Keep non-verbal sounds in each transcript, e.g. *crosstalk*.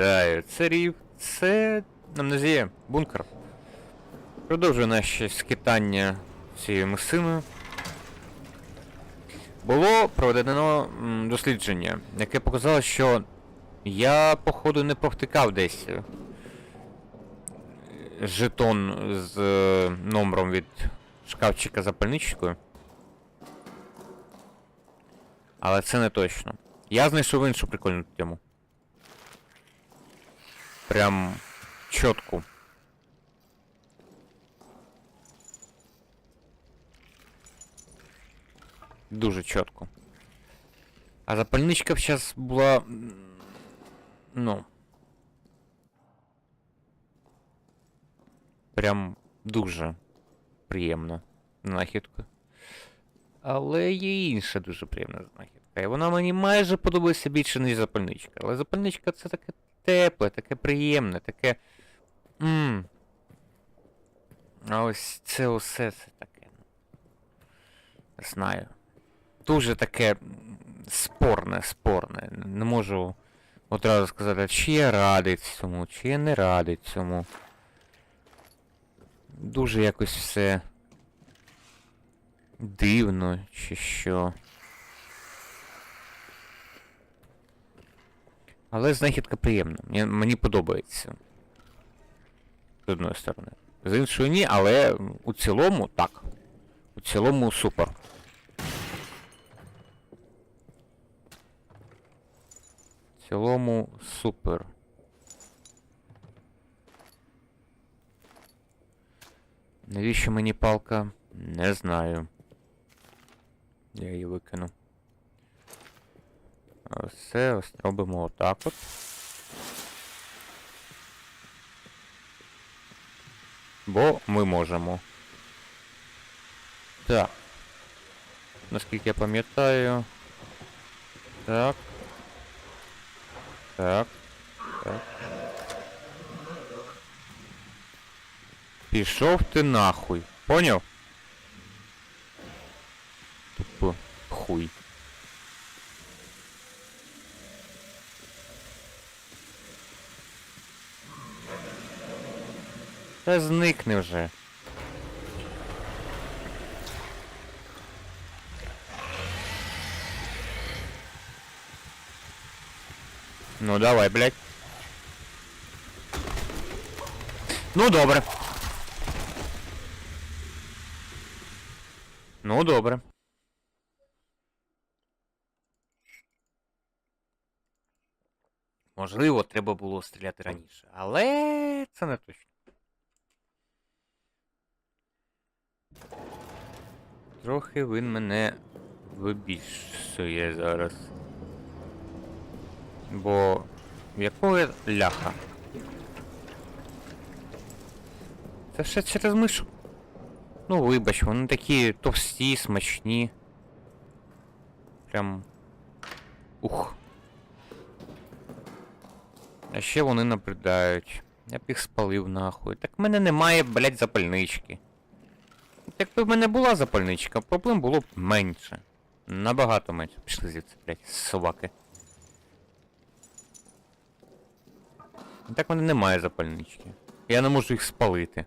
Вітаю, це рів. Це амнезія, бункер. Продовжую наші скитання цією мисиною. Було проведено дослідження, яке показало, що я, походу, не провтикав десь е, жетон з е, номером від шкафчика запальничкою. Але це не точно. Я знайшов іншу прикольну тему. Прям чітку. Дуже чітко. А запальничка б зараз була. Ну. Прям дуже приємна знахідка. Але є інша дуже приємна знахідка. І вона мені майже подобається більше, ніж запальничка. Але запальничка це таке тепле, таке приємне, таке. Мм. А ось це усе це таке. Не знаю. Дуже таке спорне, спорне. Не можу одразу сказати, чи я радий цьому, чи я не радий цьому. Дуже якось все дивно, чи що. Але знахідка приємна. Мені, мені подобається. З одної сторони. З іншої ні, але у цілому так. У цілому супер. В цілому супер. Навіщо мені палка? Не знаю. Я її викину. Все, ось робимо отак от. Бо ми можемо. Так. Наскільки я пам'ятаю. Так. Так. Так. Пішов ти нахуй. Поняв? Тупо хуй. Та зникни вже. Ну давай, блядь. Ну добре. Ну добре. Можливо, треба було стріляти раніше, але це не точно. Трохи він мене вибільшує зараз. Бо якого ляха? Це все через мишу. Ну вибач, вони такі товсті, смачні. Прям. Ух. А ще вони набридають. Я б їх спалив нахуй. Так в мене немає, блядь, запальнички. Якби в мене була запальничка, проблем було б менше. Набагато менше. Пішли звідси, блядь, собаки. Так в мене немає запальнички. Я не можу їх спалити.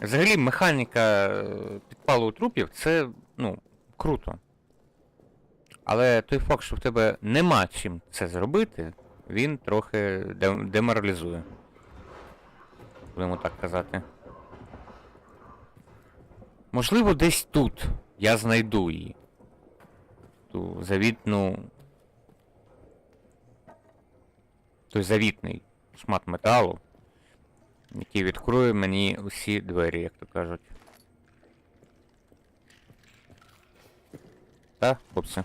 Взагалі, механіка е, підпалу трупів це, ну, круто. Але той факт, що в тебе нема чим це зробити, він трохи де- деморалізує. Будемо так казати. Можливо, десь тут я знайду її. Ту завітну. Той завітний шмат металу, який відкриє мені усі двері, як то кажуть. Так, хлопці.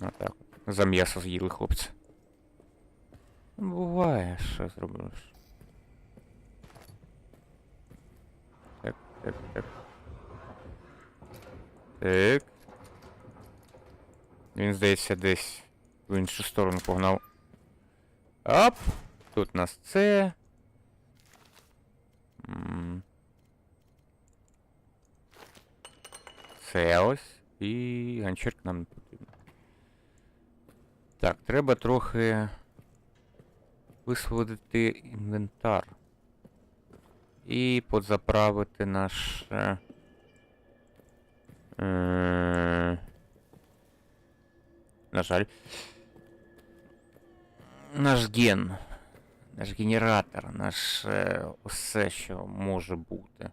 Отак. За м'ясо з'їли хлопці. Буває, що зробиш. Так, так, так. Так. Він, здається, десь в іншу сторону погнав. Оп! Тут у нас це. Це ось. І ганчірка нам не потрібна. Так, треба трохи висвободити інвентар. І подзаправити наш. е, е, На жаль. Наш ген. Наш генератор, наш е, усе, що може бути.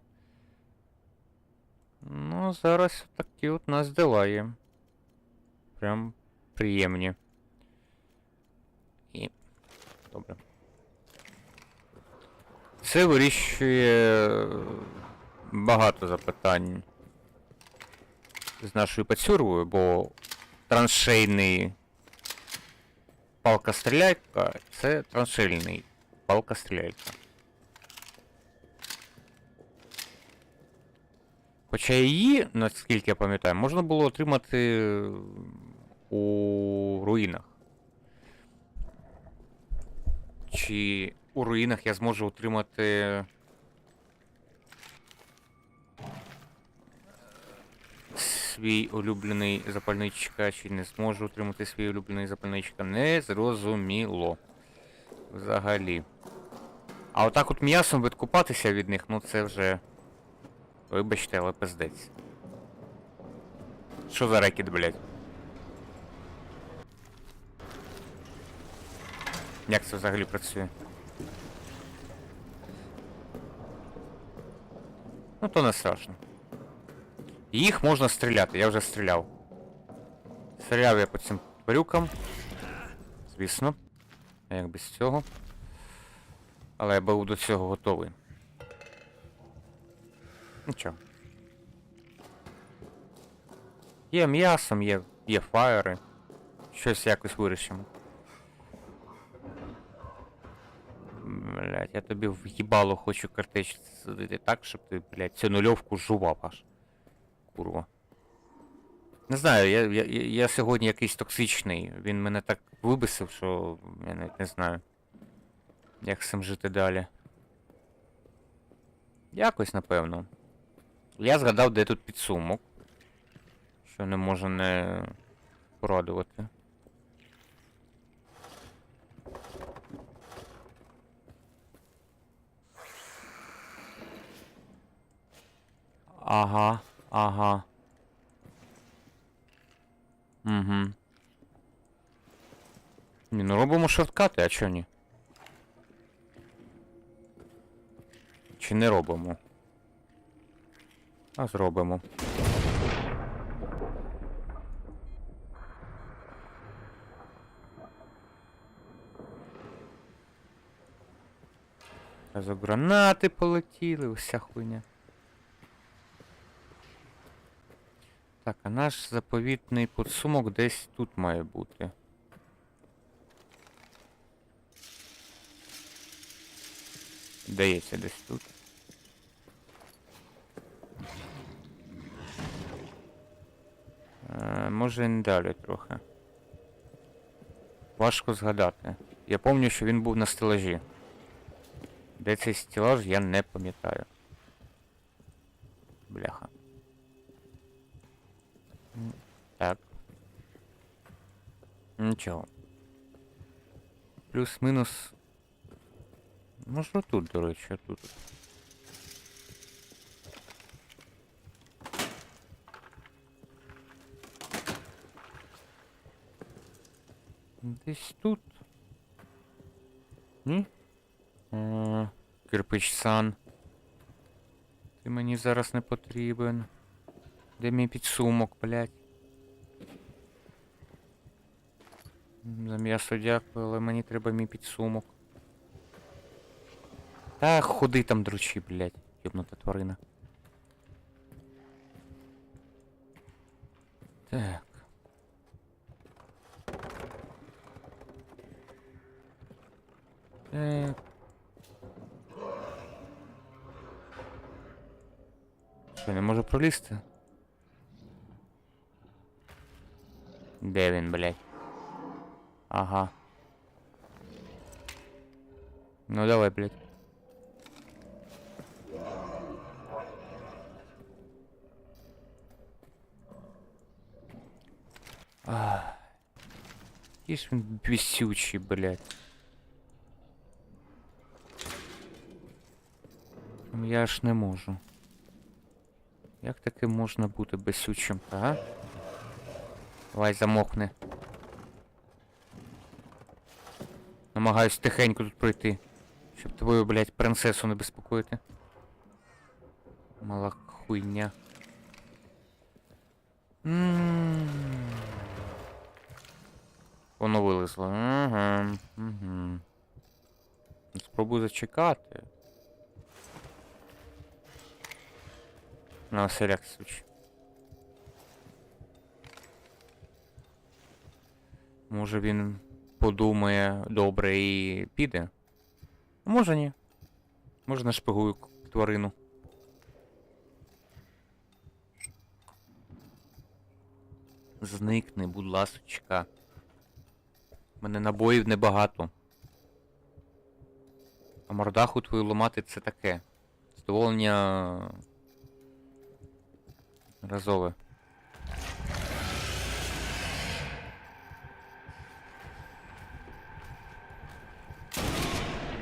Ну, зараз такі от нас дела є. Прям приємні. І. Добре. Це вирішує е, багато запитань з нашою пацюрою, бо траншейний палка-стріляйка це траншейний палка-стріляйка. Хоча її, наскільки я пам'ятаю, можна було отримати у руїнах. Чи у руїнах я зможу отримати. Свій улюблений запальничка, чи не зможу отримати свій улюблений запальничка, не зрозуміло. Взагалі. А отак от м'ясом відкупатися від них, ну це вже. Вибачте, але пиздець. Що за рекет, блядь? Як це взагалі працює? Ну то не страшно. Їх можна стріляти, я вже стріляв. Стріляв я по цим тварюкам. Звісно. А як без цього. Але я був до цього готовий. Нічого. Є м'ясом, є, є фаєри. Щось якось вирішимо. Блять, я тобі в їбало хочу картеч садити так, щоб ти, блядь, цю нульовку жував аж. Курва. Не знаю, я, я, я сьогодні якийсь токсичний. Він мене так вибисив, що я навіть не знаю. Як з цим жити далі. Якось, напевно. Я згадав, де тут підсумок. Що не може не порадувати. Ага, ага. Угу. Ні, ну робимо шорткати, а чо ні? Чи не робимо? А зробимо. Разок гранати полетіли, уся хуйня. Так, а наш заповітний подсумок десь тут має бути. Здається, десь тут. Е, може не далі трохи. Важко згадати. Я пам'ятаю, що він був на стелажі. Де цей стелаж, я не пам'ятаю. Бляха. Нічого. Плюс-мінус. Може тут, до речі, тут. Десь тут. Ні? Е, Кирпич сан. Ти мені зараз не потрібен. Де мій підсумок, блядь? За м'ясо дякую, але мені треба мій підсумок. Та ходи там дручі, блядь, ёбнута тварина. Так. Так. Що, не можу пролізти? Де він, блядь? Ага. Ну давай, блядь. Ах. Він бісючий, блядь. Ну, Я ж не можу. Як таки можна бути бесючим, а? Давай замокни. Намагаюсь тихенько тут пройти. Щоб твою, блядь, принцесу не безпокоїти. Мала хуйня. Воно вилезло. Ага. Угу. Спробуй зачекати. На всяк случай. Може він подумає добре і піде? Може ні. Може нашпигую тварину. Зникни, будь ласочка. Мене набоїв небагато. А мордаху твою ламати це таке. Задоволення. Разове.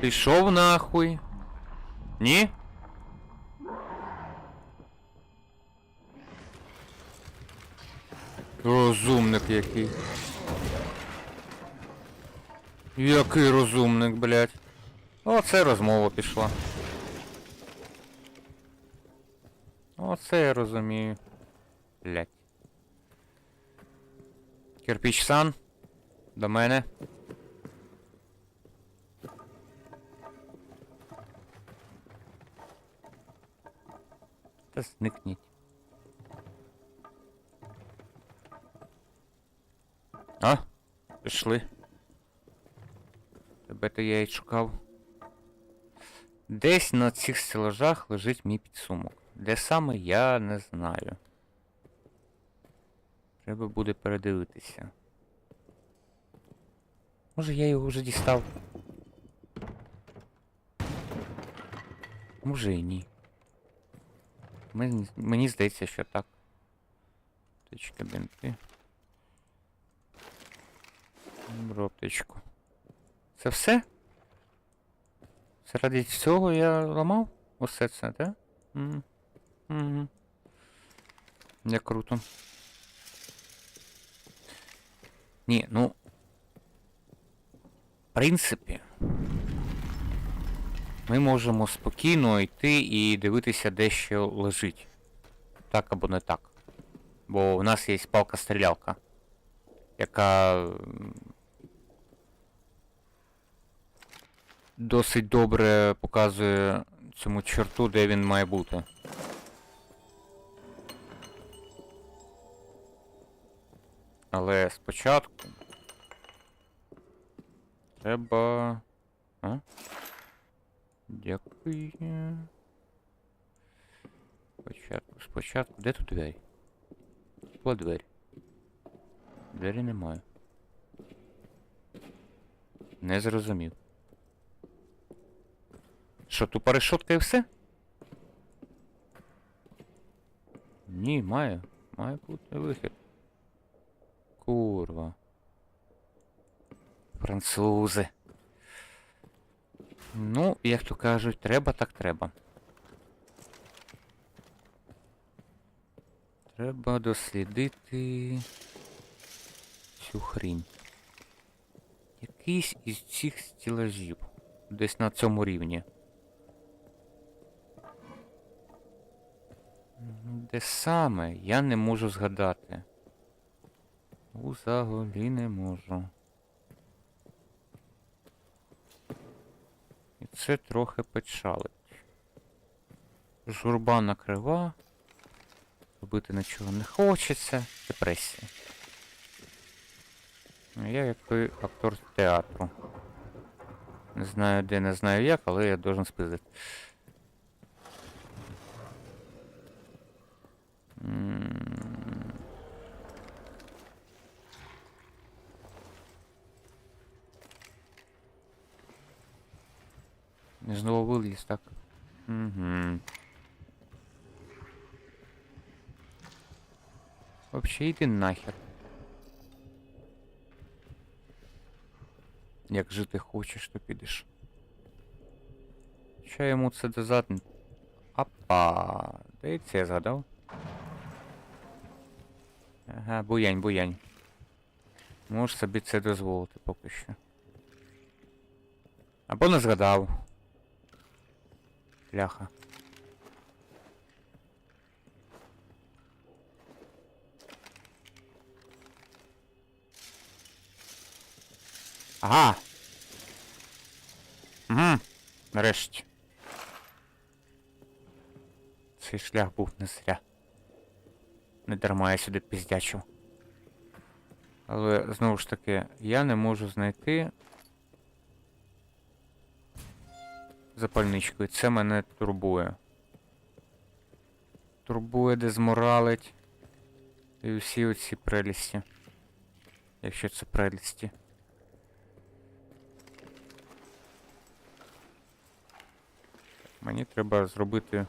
Пішов нахуй. Ні? Розумник який. Який розумник, блядь. Оце розмова пішла. Оце я розумію. Блядь. Кирпіч сан. До мене. Та зникніть. А? Пішли. Тебе то я й шукав. Десь на цих стелажах лежить мій підсумок. Де саме я не знаю. Треба буде передивитися. Може я його вже дістав? Може і ні. Мені, мені здається, що так. Аптечка, бінти. Добре, аптечку. Це все? Заради цього я ламав усе це, так? Угу. Угу. Як круто. Ні, ну. В принципі. Ми можемо спокійно йти і дивитися, де ще лежить. Так або не так. Бо у нас є палка-стрілялка, яка досить добре показує цьому чорту, де він має бути. Але спочатку треба. А? Дякую. Спочатку, спочатку. Де тут двері? О, двері. Двері немає. Не зрозумів. Що, тупа решотка і все? Ні, має. Має бути вихід. Курва. Французи. Ну, як то кажуть, треба так треба. Треба дослідити цю хрінь. Якийсь із цих стілажів. Десь на цьому рівні. Де саме? Я не можу згадати. Взагалі не можу. Це трохи печалить. Журба накрива. Робити нічого не хочеться. Депресія. Ну, Я як той актор театру. Не знаю де, не знаю як, але я должен спиздити. Не знову виліз, так? Угу. Вообще йди нахер. Як жити хочеш, то підеш. Що йому це дозад? Апа, Дається, я згадав. Ага, буянь, буянь. Можеш собі це дозволити поки що. Або не згадав. Ляха. Ага. Угу. Нарешті. Цей шлях був не зря. Не дарма я сюди піздячив. Але знову ж таки, я не можу знайти запальничку, і це мене турбує. Турбує, дезморалить. І всі оці прелісті. Якщо це прелісті. Мені треба зробити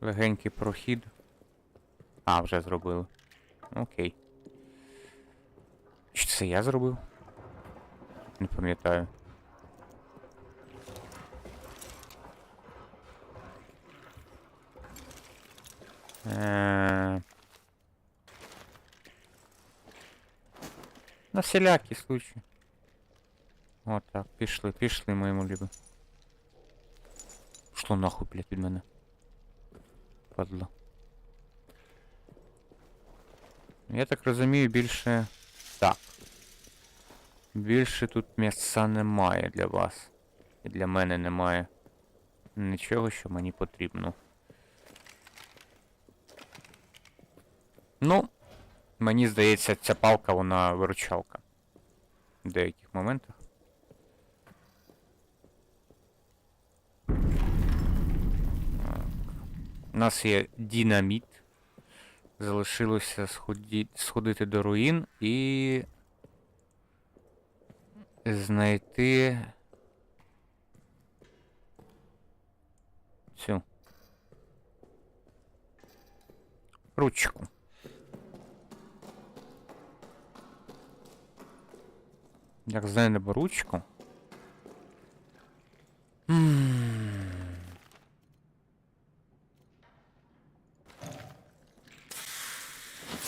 легенький прохід. А, вже зробили. Окей. Чи це я зробив? Не пам'ятаю. Е, На всілякий случай. От так, пішли, пішли, моєму любі. Пішло нахуй, блядь, від мене. Падло. Я так розумію, більше... Так. Більше тут місця немає для вас. І для мене немає нічого, що мені потрібно. Ну, мені здається, ця палка, вона виручалка. В деяких моментах. У нас є динаміт. Залишилося сході... сходити до руїн і. знайти. Цю. Ручку. Як знайдемо ручку.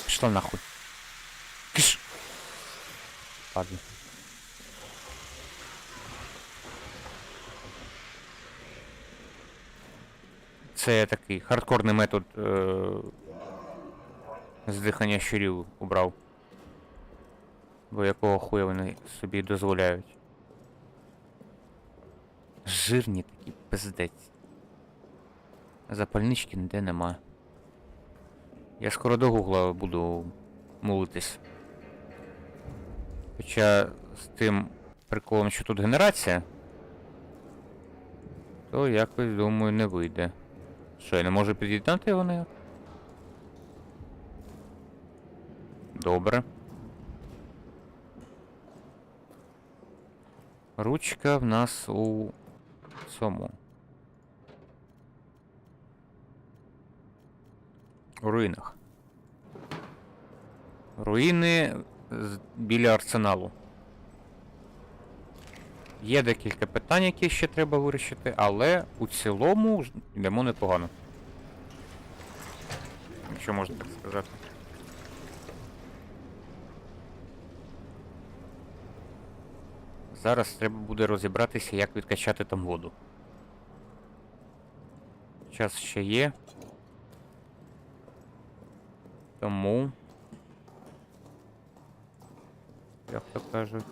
Пішла нахуй. Киш. Ладно. Це такий хардкорний метод е- здихання щурів убрав. Бо якого хуя вони собі дозволяють. Жирні такі пиздець. Запальнички ніде нема. Я скоро до гугла буду молитись. Хоча з тим приколом, що тут генерація, то якось думаю не вийде. Що, я не можу під'єднати його? Добре. Ручка в нас у цьому. У руїнах. Руїни біля арсеналу. Є декілька питань, які ще треба вирішити, але у цілому йдемо непогано. Якщо можна так сказати. Зараз треба буде розібратися, як відкачати там воду. Час ще є. Тому. Як то кажуть.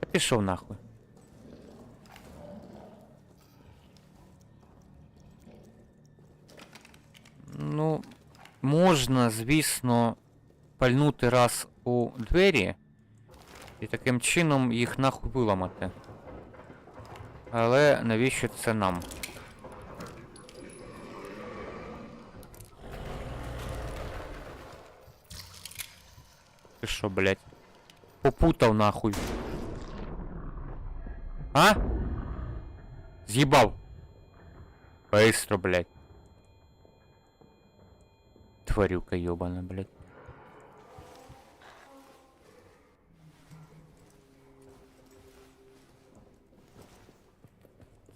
Та пішов нахуй. Ну, можна, звісно, пальнути раз у двері і таким чином їх нахуй виламати. Але навіщо це нам? Ти що, блядь? Попутав нахуй. А? З'їбав. Быстро, блядь. Тварюка ёбана, блядь.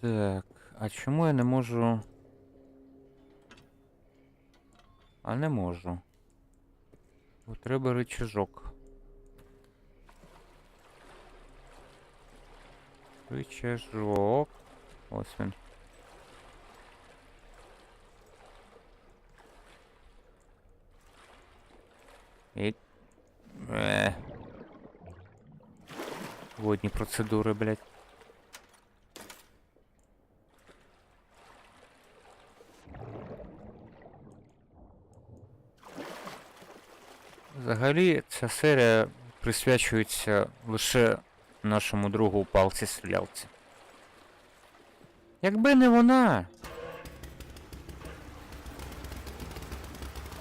Так, а чому я не можу. А не можу. Бо треба рычажок. Рычажок. Ось він. І... Е. Водні процедури, блядь. Взагалі, ця серія присвячується лише нашому другу палці стрілялці. Якби не вона.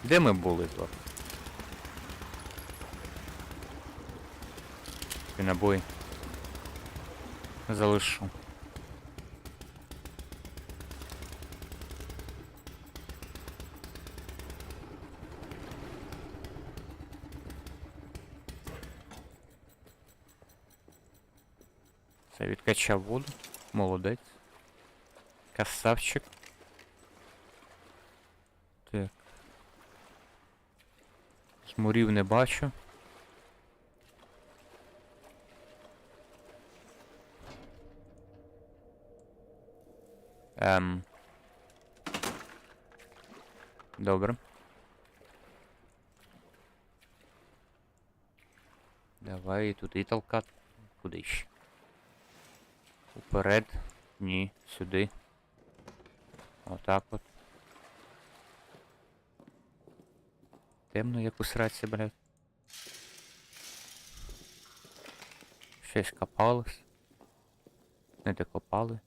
Де ми були вами? І набой. Залишу. Це відкачав воду. Молодець. Красавчик. Так. Жмурів не бачу. Ем. Добре. Давай туди толкати. Куди ще? Уперед. Ні, сюди. Отак от. Темно як у сраці, блядь. Щось копалось. Не докопали.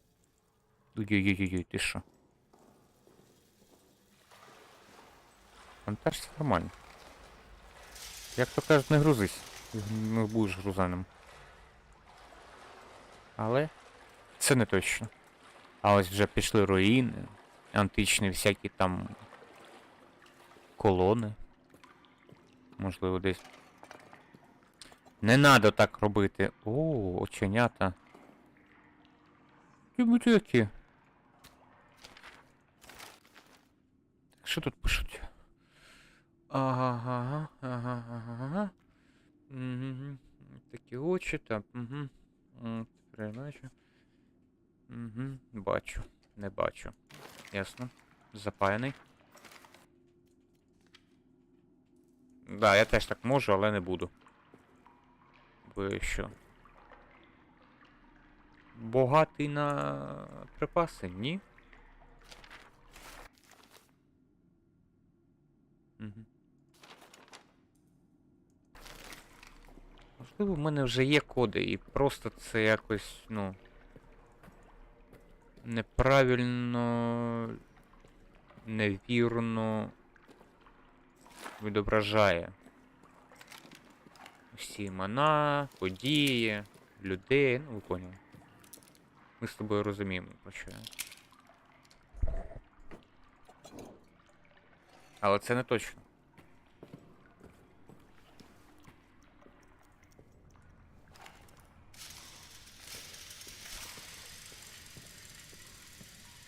Ой-ой-ой, ти що? Все нормально. Як то кажуть, не грузись. Не будеш грузаним. Але це не точно. А ось вже пішли руїни, античні всякі там колони. Можливо, десь. Не надо так робити. О, оченята. Які. Що тут пишуть? Ага, ага, ага, ага. Угу. Такі очі, так, угу. Передача. Угу. Бачу. Не бачу. Ясно. Запаяний. Да, я теж так можу, але не буду. Ви що? Богатий на припаси? Ні. Можливо, в мене вже є коди, і просто це якось, ну. Неправильно. Невірно. Відображає. Всі імена, події, людей, ну ви поняли. Ми з тобою розуміємо, про що я. Але це не точно.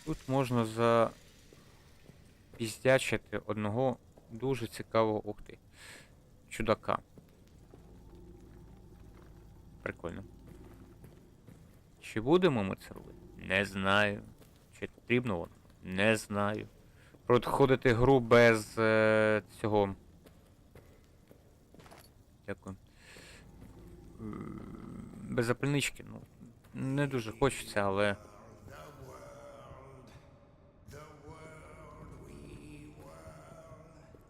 Тут можна запіздячити одного дуже цікавого ух ти. Чудака. Прикольно. Чи будемо ми це робити? Не знаю. Чи потрібно воно? Не знаю. Проходити гру без е, цього. Дякую. Без запальнички, ну. Не дуже хочеться, але.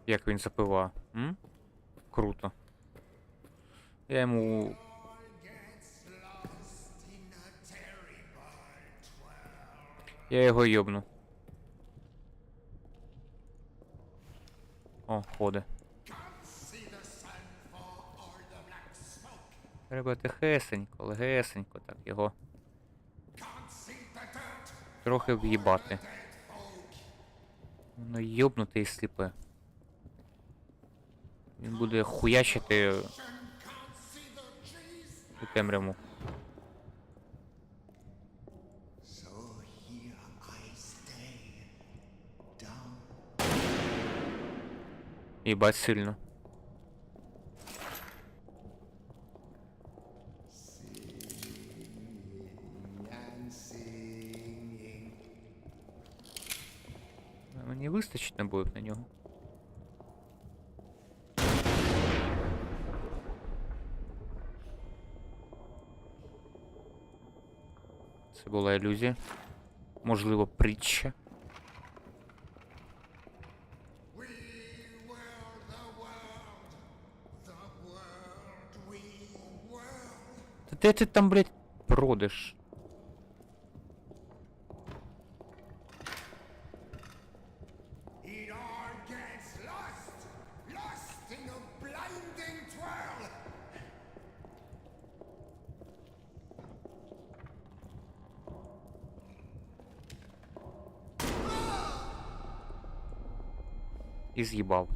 Як він запива? М? Круто. Я йому. Я його йобну. О, ходи. Треба тихесенько, легесенько так його. Трохи в'їбати. Ну йобнути і сліпе. Він буде хуячити у темряву. Ебать сильно. Мне выстачить на будет на него. була ілюзія. Можливо, притча. Та де а ти там, блядь, бродиш? І з'їбав.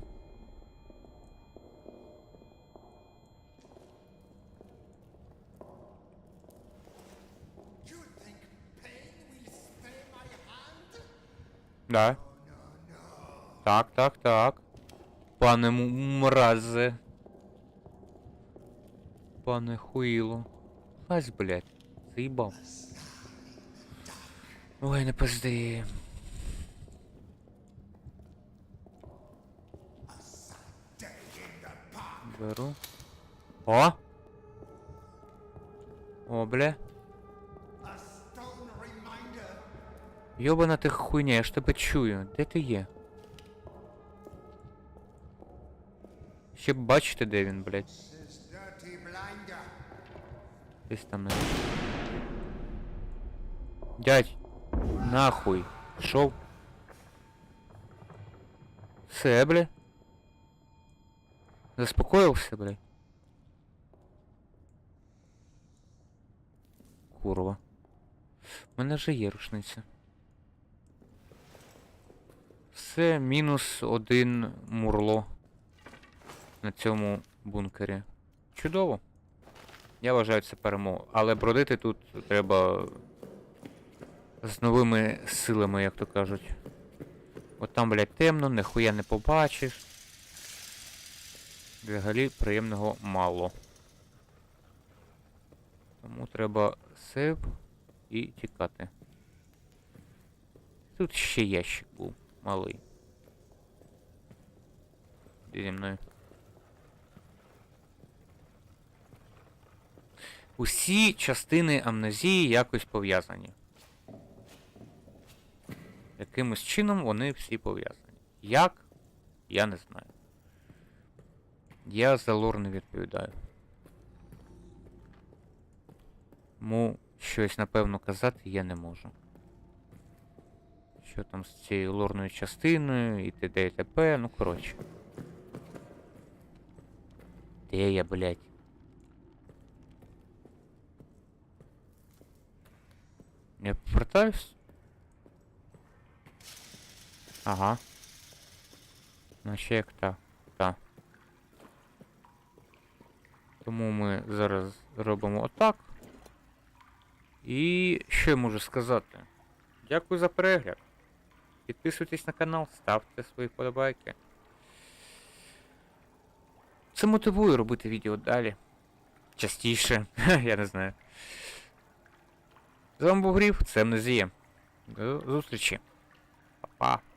Да. Так, так, так. Пане мразе. Пане хуїло. Лазь, блядь. Заїбав. Ой, не пизди. Беру. О! О, бля. Йобана ти хуйня, я ж тебе чую. Де ти є? Ще бачите, де він, блядь. Десь там. Дядь! Нахуй! Шов. Все, бля. Заспокоївся, бля. Курва. У мене вже є рушниця. Все, мінус один мурло на цьому бункері. Чудово. Я вважаю це перемогу. Але бродити тут треба з новими силами, як то кажуть. От там, блядь, темно, ніхуя не побачиш. Взагалі приємного мало. Тому треба сейв і тікати. Тут ще ящик був малий. Іди зі мною. Усі частини амнезії якось пов'язані. Якимось чином вони всі пов'язані. Як? Я не знаю. Я за лор не відповідаю. Тому щось напевно казати я не можу. Що там з цією лорною частиною і т.д. і т.п. Ну коротше. Де я, блядь? Я повертаюсь? Ага. Наче як так. Так. Тому ми зараз робимо отак. І що я можу сказати? Дякую за перегляд. Підписуйтесь на канал, ставте свої вподобайки. Це мотивує робити відео далі. Частіше, *laughs* я не знаю. З вами був Гріф, це Амнезія. До зустрічі. Па-па.